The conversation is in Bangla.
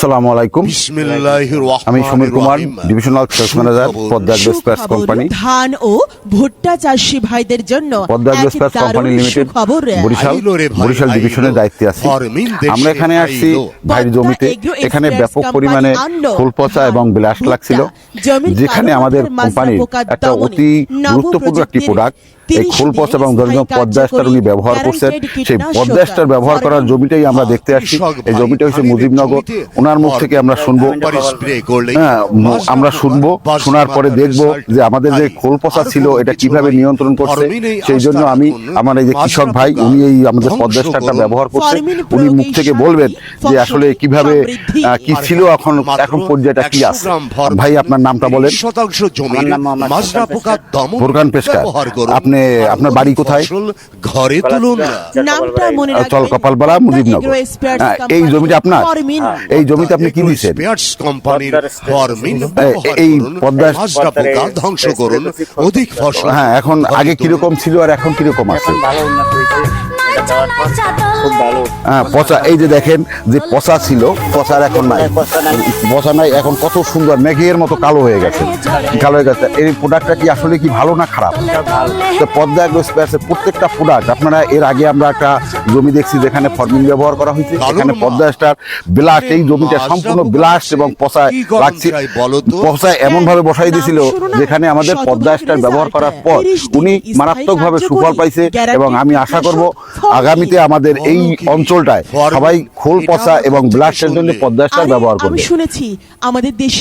আসসালামু আলাইকুম। আমি Samir Kumar divisional sales manager Padma company ধান ও ভুট্টা চাষী ভাইদের জন্য পদ্মা কোম্পানি লিমিটেড বরিশাল বরিশাল ডিভিশনের দায়িত্বে আছি। আমরা এখানে আসছি। ভাইয়ের জমিতে। এখানে ব্যাপক পরিমাণে ফুল পচা এবং ব্লাস্ট লাগছিল। যেখানে আমাদের কোম্পানির একটা অতি গুরুত্বপূর্ণ একটি প্রোডাক্ট এই 30 খোল পচা এবং দিনে ধরুন পদ্মা স্টার উনি ব্যবহার করছেন সেই কীটনাশক পদ্মা স্টার ব্যবহার করার জমিটাই আমরা দেখতে আসছি এই জমিটা হচ্ছে মুজিবনগর ওনার মুখ থেকে আমরা শুনব হ্যাঁ আমরা শুনব শোনার পরে দেখব যে আমাদের যে নাই। খোল পচা ছিল এটা কীভাবে নিয়ন্ত্রণ করছে সেই জন্য আমি। আমার এই যে কৃষক ভাই উনি এই আমাদের ধ্বংস পদ্মা স্টারটা ব্যবহার করছে উনি মুখ থেকে বলবেন যে আসলে কীভাবে। কি ছিল এখন মাত্র এখন পর্যায়টা কি আছে ভাই আপনার নামটা বলেন শতাংশ জমির আমার নাম মোহাম্মদ মাজরা পোকা দমন ফোরকান পেশকার। আপনি- আর আপনার বাড়ি কোথায়? ঘরে তুলুন। না নামটা মনে রাখবেন। চল কপালপাড়া মুজিবনগর। হ্যাঁ, এই জমিটা আপনার। এই জমিতে আপনি কি দিয়েছেন কোম্পানির ফরমিন এই- ধ্বংস করুন। অধিক ফসল। হ্যাঁ এখন আগে কীরকম ছিল আর এখন কীরকম আছে? ভালো উন্নত হয়েছে। হ্যাঁ পচা এই যে দেখেন যে পচা ছিল পচার এখন নাই। পচা নাই। এখন কত সুন্দর মেঘের মতো কালো হয়ে গেছে। কালো হয়ে গেছে। এই প্রোডাক্টটা কি আসলে কি ভালো না খারাপ? তো পদ্মা স্পেয়ার্সের প্রত্যেকটা প্রোডাক্ট আপনারা এর আগে আমরা একটা জমি দেখছি যেখানে ফরমিন ব্যবহার করা হয়েছে। মা- পদ্মা স্টার ব্লাস্ট এই জমিটা সম্পূর্ণ ব্লাস্ট এবং পচায় লাগছে। চাই বলো পচায় এমন বসাই দিয়েছিল যেখানে আমাদের পদ্মা স্টার ব্যবহার করার পর উনি মারাত্মকভাবে সুফল পাইছে এবং আমি আশা করব আগামীতে আমাদের এই অঞ্চলটায় সবাই খোল পচা এবং ব্লাড ব্লাস্টের জন্য পদ্মাস্টার পদ্মা স্টার ব্যবহার আমি করবে শুনেছি আমাদের দেশে